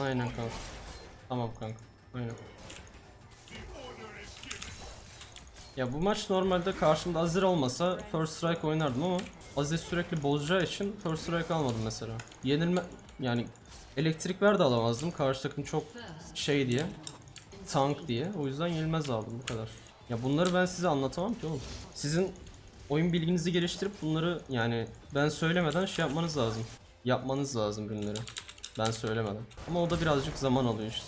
Aynen kanka. Tamam kanka. Aynen. Ya bu maç normalde karşımda Azir olmasa First Strike oynardım ama Azir sürekli bozacağı için First Strike almadım mesela. Yenilme yani elektrik ver de alamazdım. Karşı takım çok şey diye. Tank diye. O yüzden yenilmez aldım bu kadar. Ya bunları ben size anlatamam ki oğlum. Sizin oyun bilginizi geliştirip bunları yani ben söylemeden şey yapmanız lazım. Yapmanız lazım ürünleri. Ben söylemeden. Ama o da birazcık zaman alıyor işte.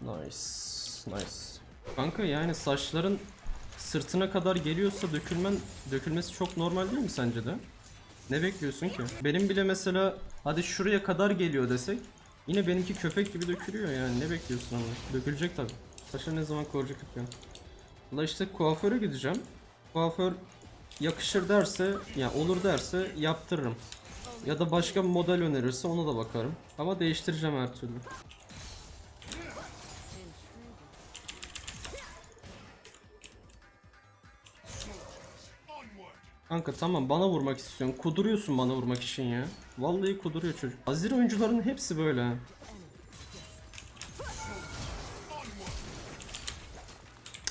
Nice. Nice. Kanka yani saçların sırtına kadar geliyorsa dökülmen dökülmesi çok normal değil mi sence de? Ne bekliyorsun ki? Benim bile mesela hadi şuraya kadar geliyor desek yine benimki köpek gibi dökülüyor yani ne bekliyorsun ama? Dökülecek tabi. Saçları ne zaman korcuk yapıyor. Valla işte kuaföre gideceğim. Kuaför yakışır derse ya olur derse yaptırırım. Ya da başka bir model önerirse ona da bakarım. Ama değiştireceğim her türlü. Kanka tamam bana vurmak istiyorsun. Kuduruyorsun bana vurmak için ya. Vallahi kuduruyor çocuk. Azir oyuncuların hepsi böyle.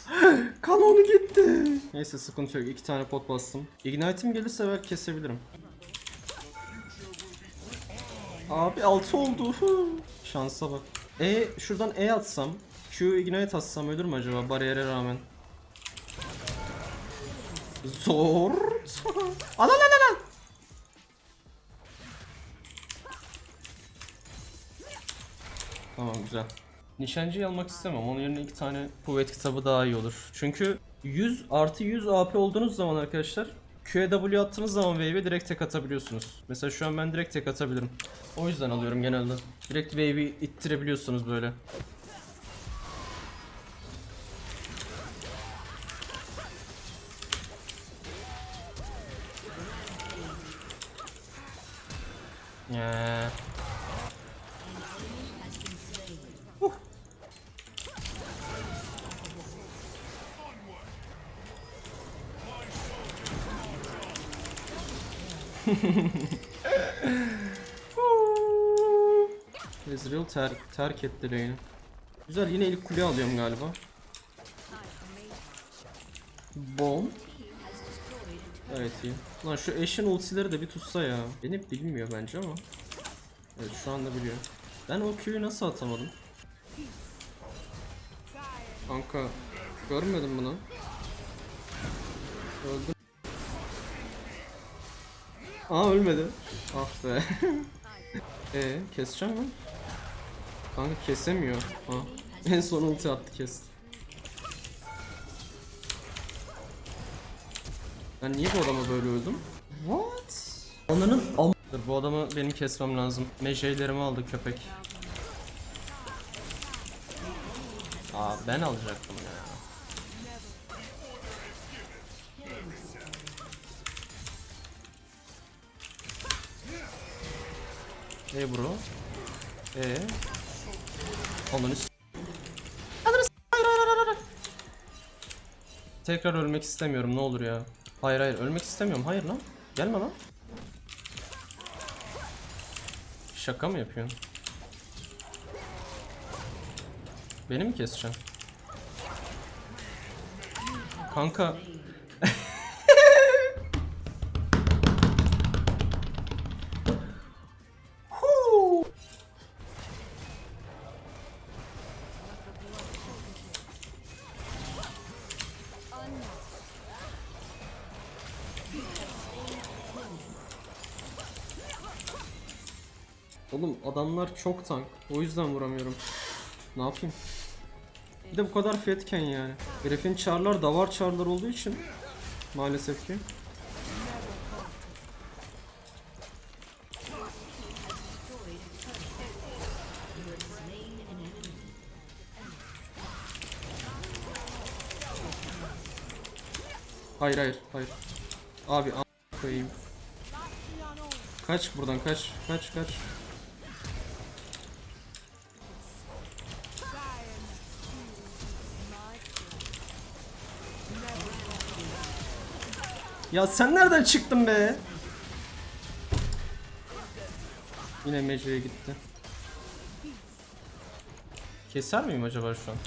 Kanonu gitti. Neyse sıkıntı yok. İki tane pot bastım. Ignite'im gelirse belki kesebilirim. Abi 6 oldu. Şansa bak. E şuradan E atsam, Q ignite atsam ölür mü acaba bariyere rağmen? Zor. Ana lan lan. Tamam güzel. Nişancıyı almak istemem. Onun yerine iki tane kuvvet kitabı daha iyi olur. Çünkü 100 artı 100 AP olduğunuz zaman arkadaşlar QW attığınız zaman wave'e direkt tek atabiliyorsunuz. Mesela şu an ben direkt tek atabilirim. O yüzden alıyorum genelde. Direkt wave'i ittirebiliyorsunuz böyle. Ya. Ezreal ter terk etti lane'i. Güzel yine ilk kule alıyorum galiba. Bom. Evet iyi. Lan şu Ashen ultileri de bir tutsa ya. Beni bilmiyor bence ama. Evet şu anda biliyor. Ben o Q'yu nasıl atamadım? Kanka görmedim bunu. Öldüm. Aa ölmedi. Ah be. Ee keseceğim mi? Kanka kesemiyor. Ha. En son ulti attı kesti. Ben niye bu adama böyle öldüm? What? Onların am Dur bu adamı benim kesmem lazım. Mejeylerimi aldı köpek. Aa ben alacaktım ya. E bro. E. Hayır, hayır. Tekrar ölmek istemiyorum ne olur ya. Hayır hayır ölmek istemiyorum. Hayır lan. Gelme lan. Şaka mı yapıyorsun? Beni mi keseceksin? Kanka. Oğlum adamlar çok tank. O yüzden vuramıyorum. Ne yapayım? Bir de bu kadar fetken yani. Herifin çarlar davar çarlar olduğu için maalesef ki. Hayır hayır hayır. Abi a- koyayım. Kaç buradan kaç. Kaç kaç. Ya sen nereden çıktın be? Yine mecliye gitti. Keser miyim acaba şu an?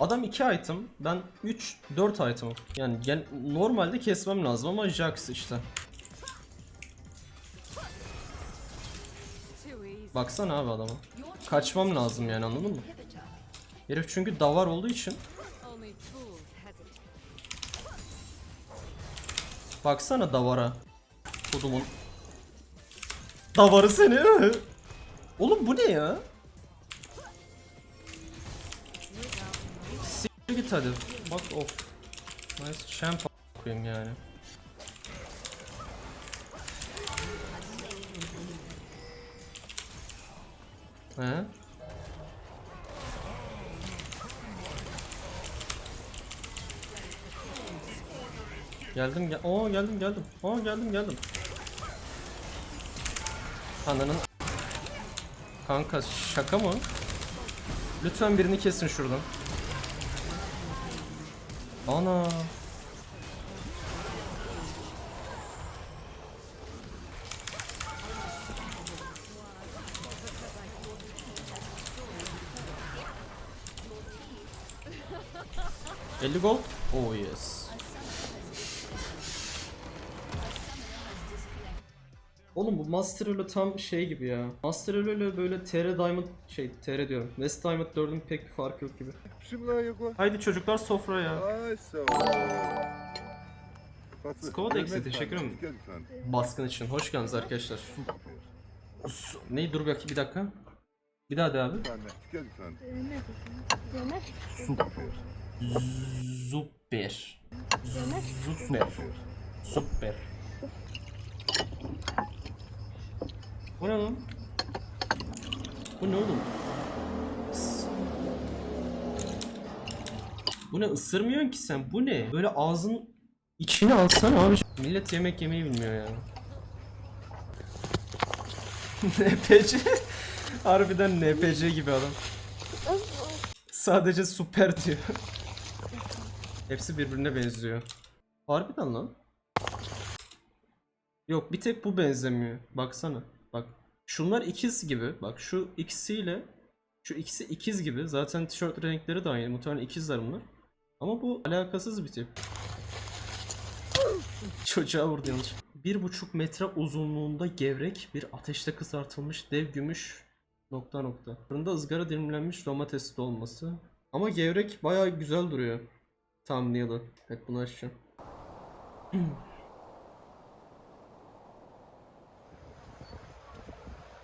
Adam 2 item, ben 3 4 item. Yani gel, normalde kesmem lazım ama Jax işte. Baksana abi adama. Kaçmam lazım yani anladın mı? Herif çünkü davar olduğu için. Baksana davara. Kodumun. Davarı seni. Oğlum bu ne ya? Siktir git hadi. Bak of. Nice champ koyayım yani. He? Geldim gel. Oo geldim geldim. Oo geldim geldim. Ananın Kanka şaka mı? Lütfen birini kesin şuradan. Ana. ...50 gold? Oh yes. Oğlum bu Master Elo tam şey gibi ya. Master Elo ile böyle TR Diamond şey TR diyorum. West Diamond 4'ün pek bir farkı yok gibi. Haydi çocuklar sofraya. Skoda eksi, teşekkür ederim. Baskın için. Hoş geldiniz arkadaşlar. Su- Ne dur bakayım bir dakika. Bir daha de abi. Efendim, dikkat efendim. Bu ne lan? Bu ne oğlum? Bu ne ısırmıyorsun ki sen? Bu ne? Böyle ağzın içine alsana abi. Millet yemek yemeyi bilmiyor ya. NPC. Harbiden NPC gibi adam. Sadece süper diyor. Hepsi birbirine benziyor. Harbiden lan. Yok bir tek bu benzemiyor. Baksana. Bak. Şunlar ikiz gibi. Bak şu ikisiyle şu ikisi ikiz gibi. Zaten tişört renkleri de aynı. Muhtemelen ikizler bunlar. Ama bu alakasız bir tip. Çocuğa vurdu yanlış. Bir buçuk metre uzunluğunda gevrek bir ateşte kızartılmış dev gümüş nokta nokta. Fırında ızgara dilimlenmiş domates dolması. Ama gevrek bayağı güzel duruyor. Thumbnail'ı. Evet bunu açacağım.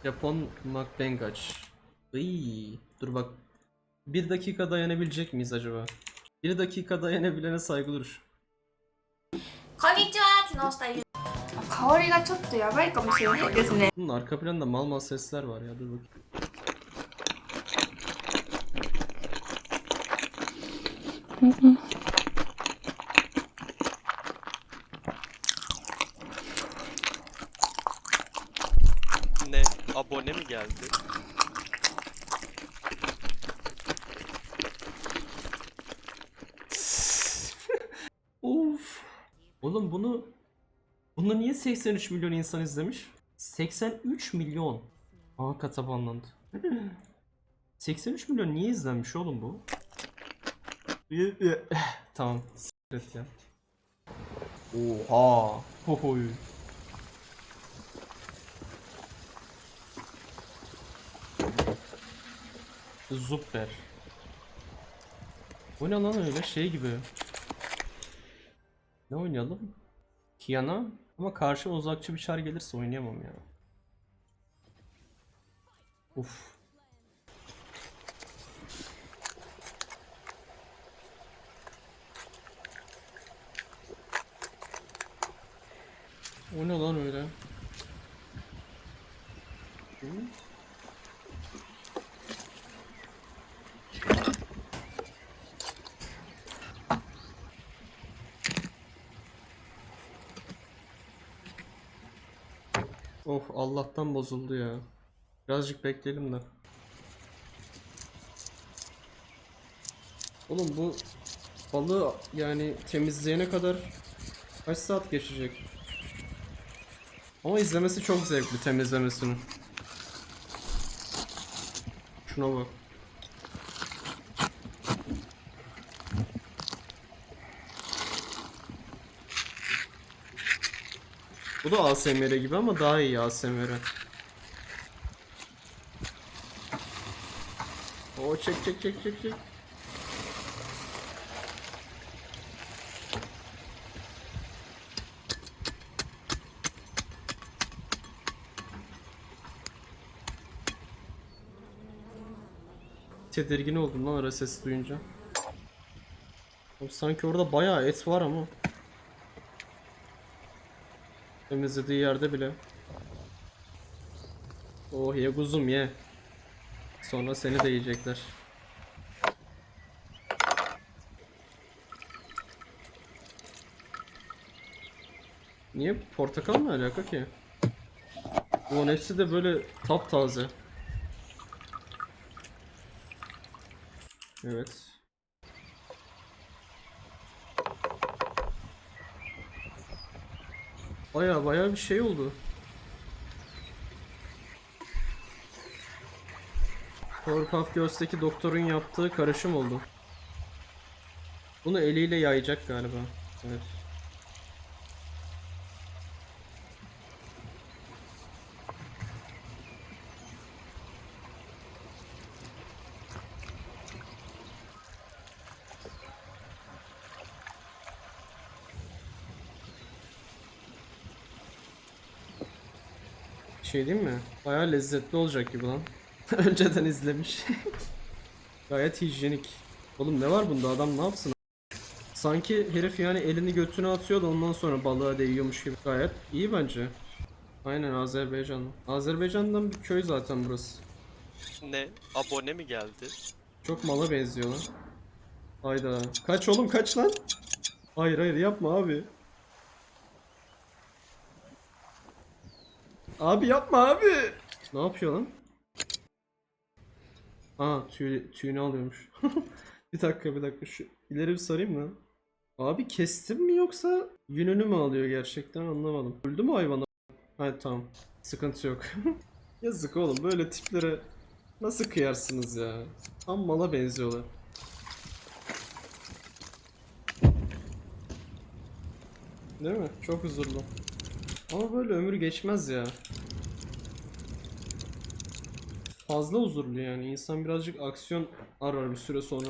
Japon mukbang aç. Iy, dur bak. Bir dakika dayanabilecek miyiz acaba? Bir dakika dayanabilene saygı duruş. こんにちは木下ゆ香りがちょっとやばいかもしれないですね Bunun arka planda mal mal sesler var ya dur bakayım. Abone mi geldi? Of. Oğlum bunu bunu niye 83 milyon insan izlemiş? 83 milyon. Aa katabanlandı. 83 milyon niye izlenmiş oğlum bu? tamam. s**t ya. Oha. Hohoy. Super. Bu ne lan öyle şey gibi. Ne oynayalım? Kiana ama karşı uzakçı bir çar gelirse oynayamam ya. Uf. O ne lan öyle? Hı? Of Allah'tan bozuldu ya. Birazcık bekleyelim de. Oğlum bu balığı yani temizleyene kadar kaç saat geçecek? Ama izlemesi çok zevkli temizlemesinin. Şuna bak. Bu da ASMR gibi ama daha iyi ASMR. O çek çek çek çek çek. Tedirgin oldum lan ara sesi duyunca. Sanki orada bayağı et var ama. Temizlediği yerde bile. Oh ye kuzum ye. Sonra seni de yiyecekler. Niye portakal mı alaka ki? Ulan hepsi de böyle taptaze. Evet. Baya baya bir şey oldu. Powerpuff Girls'teki doktorun yaptığı karışım oldu. Bunu eliyle yayacak galiba. Evet. Şey değil mi? Bayağı lezzetli olacak gibi lan. Önceden izlemiş. Gayet hijyenik. Oğlum ne var bunda adam ne yapsın? Sanki herif yani elini götüne atıyor da ondan sonra balığa değiyormuş gibi. Gayet iyi bence. Aynen Azerbaycan. Azerbaycan'dan bir köy zaten burası. Ne? Abone mi geldi? Çok mala benziyor lan. Hayda. Kaç oğlum kaç lan? Hayır hayır yapma abi. Abi yapma abi. Ne yapıyor lan? Aa tüy, tüyünü alıyormuş. bir dakika bir dakika şu ileri bir sarayım mı? Abi kestim mi yoksa yününü mü alıyor gerçekten anlamadım. Öldü mü hayvan? Hayır tamam. Sıkıntı yok. Yazık oğlum böyle tiplere nasıl kıyarsınız ya? Tam mala benziyorlar. Değil mi? Çok huzurlu. Ama böyle ömür geçmez ya. Fazla huzurlu yani. İnsan birazcık aksiyon arar bir süre sonra.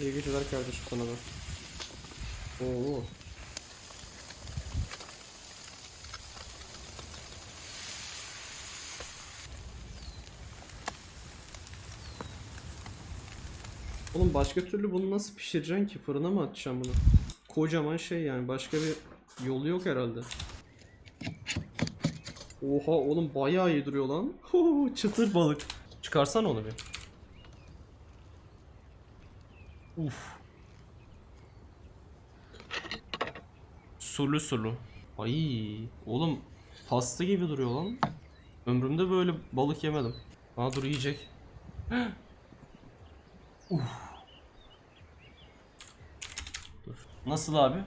İyi geceler kardeşim sana da. Oo. Oğlum başka türlü bunu nasıl pişireceksin ki? Fırına mı atacaksın bunu? Kocaman şey yani. Başka bir yolu yok herhalde. Oha oğlum bayağı iyi duruyor lan. Huu, çıtır balık. Çıkarsan onu bir. Uf. Sulu sulu. Ay oğlum pasta gibi duruyor lan. Ömrümde böyle balık yemedim. Aa dur yiyecek. Uf. Dur. Nasıl abi?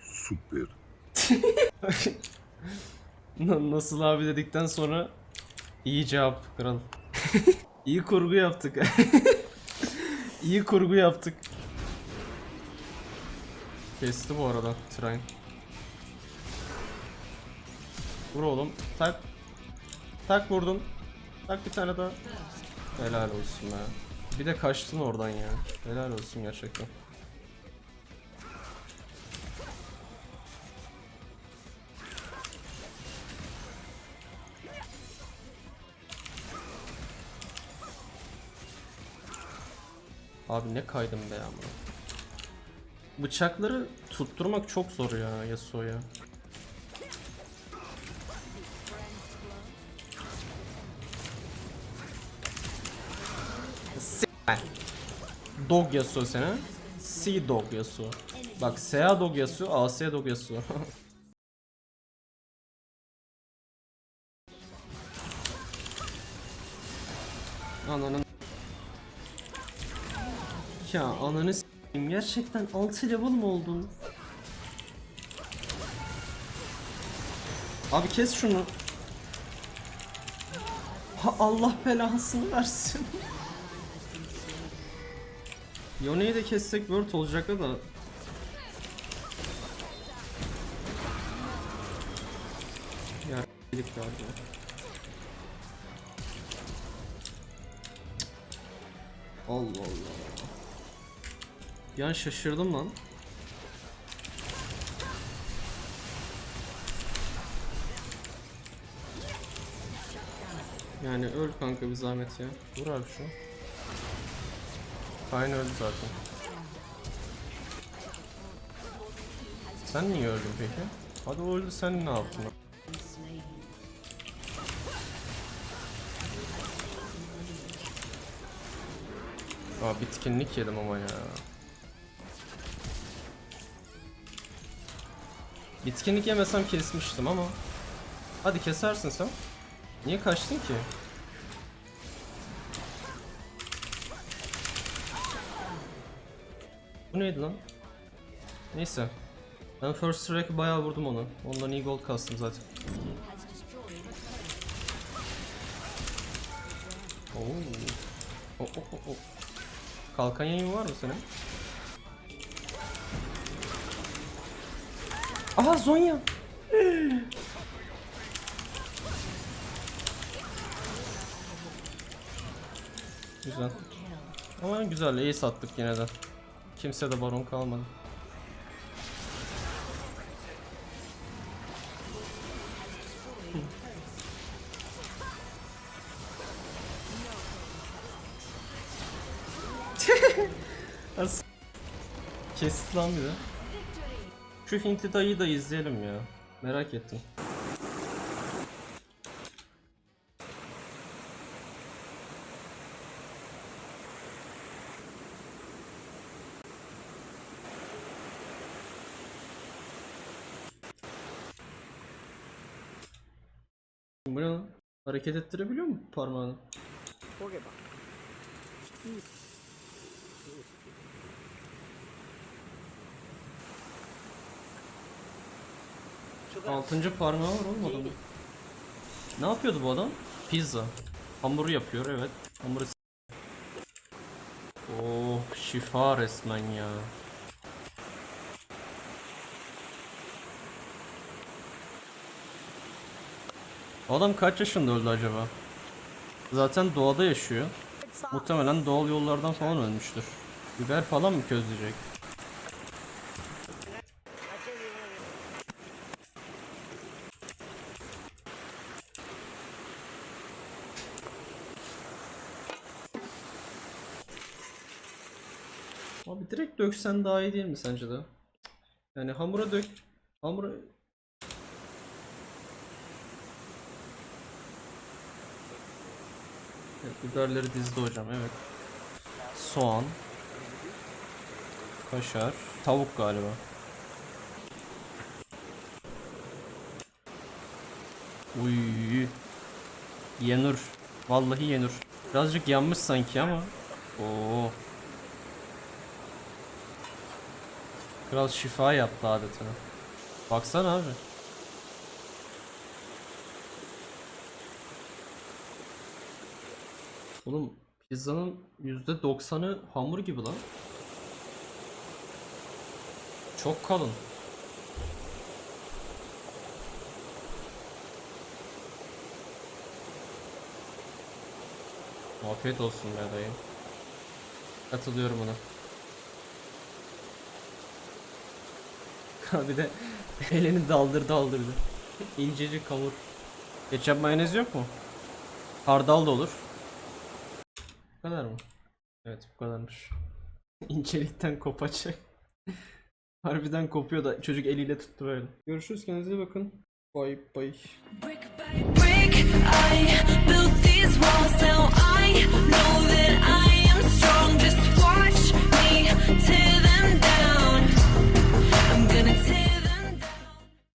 Super. Na- Nasıl abi dedikten sonra iyi cevap kral. iyi kurgu yaptık. iyi kurgu yaptık. Kesti bu arada train. Vur oğlum. Tak. Tak vurdum. Tak bir tane daha. Helal olsun be. Bir de kaçtın oradan ya. Helal olsun gerçekten. Abi ne kaydım be ama. Bıçakları tutturmak çok zor ya Yasuo'ya. Dog Yasuo seni. C Dog Yasuo. Bak SA Dog Yasuo, AS Dog Yasuo. Ananın ya ananı s**eyim gerçekten 6 level mı oldun? Abi kes şunu. Ha Allah belasını versin. Yone'yi de kessek word olacak da. Ya dedik galiba. Allah Allah. Bir şaşırdım lan. Yani öl kanka bir zahmet ya. Vur abi şu. Kayn öldü zaten. Sen niye öldün peki? Hadi öldü sen ne yaptın? Aa bitkinlik yedim ama ya. Bitkinlik yemesem kesmiştim ama. Hadi kesersin sen. Niye kaçtın ki? Bu neydi lan? Neyse. Ben first strike'ı bayağı vurdum onu. Ondan iyi gold kastım zaten. Oo. Oh, oh, oh, oh. Kalkan yayın var mı senin? Aha Zonya. güzel. Ama güzel iyi sattık yine de. Kimse de baron kalmadı. Kesti lan bir de. Şu Hintli dayıyı da izleyelim ya. Merak ettim. Bu ne lan? Hareket ettirebiliyor mu parmağını? Altıncı parmağı var oğlum adamın. Ne yapıyordu bu adam? Pizza. Hamuru yapıyor evet. Hamuru Oh şifa resmen ya. Adam kaç yaşında öldü acaba? Zaten doğada yaşıyor. Muhtemelen doğal yollardan falan ölmüştür. Biber falan mı közleyecek? Abi direkt döksen daha iyi değil mi sence de? Yani hamura dök. Hamura... Evet, biberleri dizdi hocam evet. Soğan. Kaşar. Tavuk galiba. Uy. Yenur. Vallahi yenur. Birazcık yanmış sanki ama. Oo. Kral şifa yaptı adeta. Baksana abi. Oğlum pizzanın %90'ı hamur gibi lan. Çok kalın. Afiyet olsun be dayı. Katılıyorum ona. bir de elini daldır daldırdı. İncecik hamur. Ketçap mayonez yok mu? Hardal da olur. Bu kadar mı? Evet bu kadarmış. İncelikten kopacak. Harbiden kopuyor da çocuk eliyle tuttu böyle. Görüşürüz kendinize bakın. Bye bye. Brick by brick, I built these walls. Now I know